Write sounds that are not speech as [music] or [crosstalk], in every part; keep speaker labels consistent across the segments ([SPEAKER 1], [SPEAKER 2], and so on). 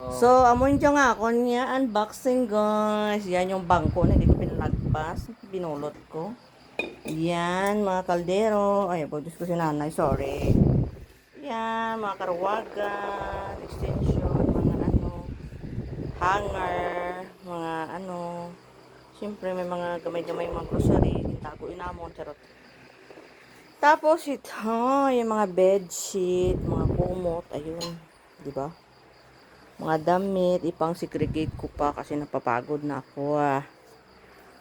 [SPEAKER 1] So, amon dyan nga ako niya, unboxing guys. Yan yung bangko na hindi ko pinalagpas. Binulot ko. Yan, mga kaldero. Ay, Diyos ko si nanay, sorry. Yan, mga karwagan, extension, mga ano, hanger, mga ano. Siyempre, may mga gamay-gamay mga grocery. Tago inamon, charot. Tapos ito, yung mga bedsheet, mga kumot, ayun, di ba? Mga damit, ipang segregate ko pa kasi napapagod na ako ah.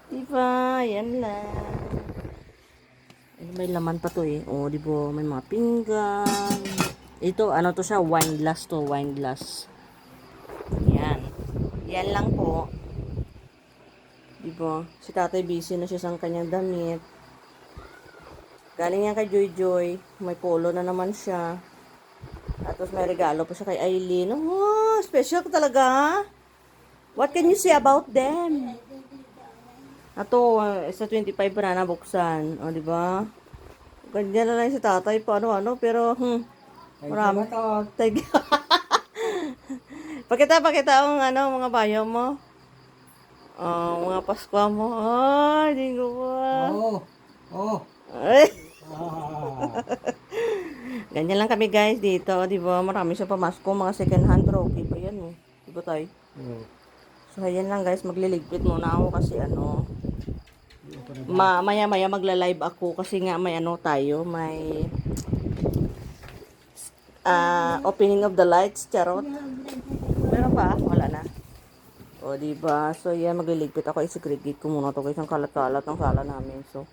[SPEAKER 1] Di ba? Yan lang. Ay, may laman pa to eh. O, di ba? May mga pinggan. Ito, ano to siya? Wine glass to, wine glass. Yan. Yan lang po. Di ba? Si tatay busy na siya sa kanyang damit. Galing yan kay Joy Joy. May polo na naman siya. Tapos may regalo pa siya kay Aileen. Oh, special ka talaga. What can you say about them? Ato, uh, sa 25 pa na nabuksan. O, di ba? Ganyan na lang si tatay pa ano-ano. Pero, hmm, marami. Tag [laughs] pakita, pakita ang ano, mga bayo mo. Oh, mga Pasko mo. Ay, di ko pa.
[SPEAKER 2] Oh, oh.
[SPEAKER 1] Ay.
[SPEAKER 2] Ah.
[SPEAKER 1] Ganyan lang kami guys dito, di ba? Marami siya pamasko, mga second hand okay pa yan eh. Di ba tayo?
[SPEAKER 2] Oh.
[SPEAKER 1] So ayan lang guys, magliligpit muna ako kasi ano, ma maya maya magla-live ako kasi nga may ano tayo, may ah opening of the lights, charot. Meron pa? Wala na. O, di ba? So, yan, magliligpit ako. I-segregate ko muna to guys, ang kalat-kalat ng sala namin. So,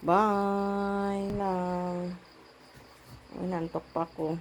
[SPEAKER 1] bye lang. Nantok pa ako.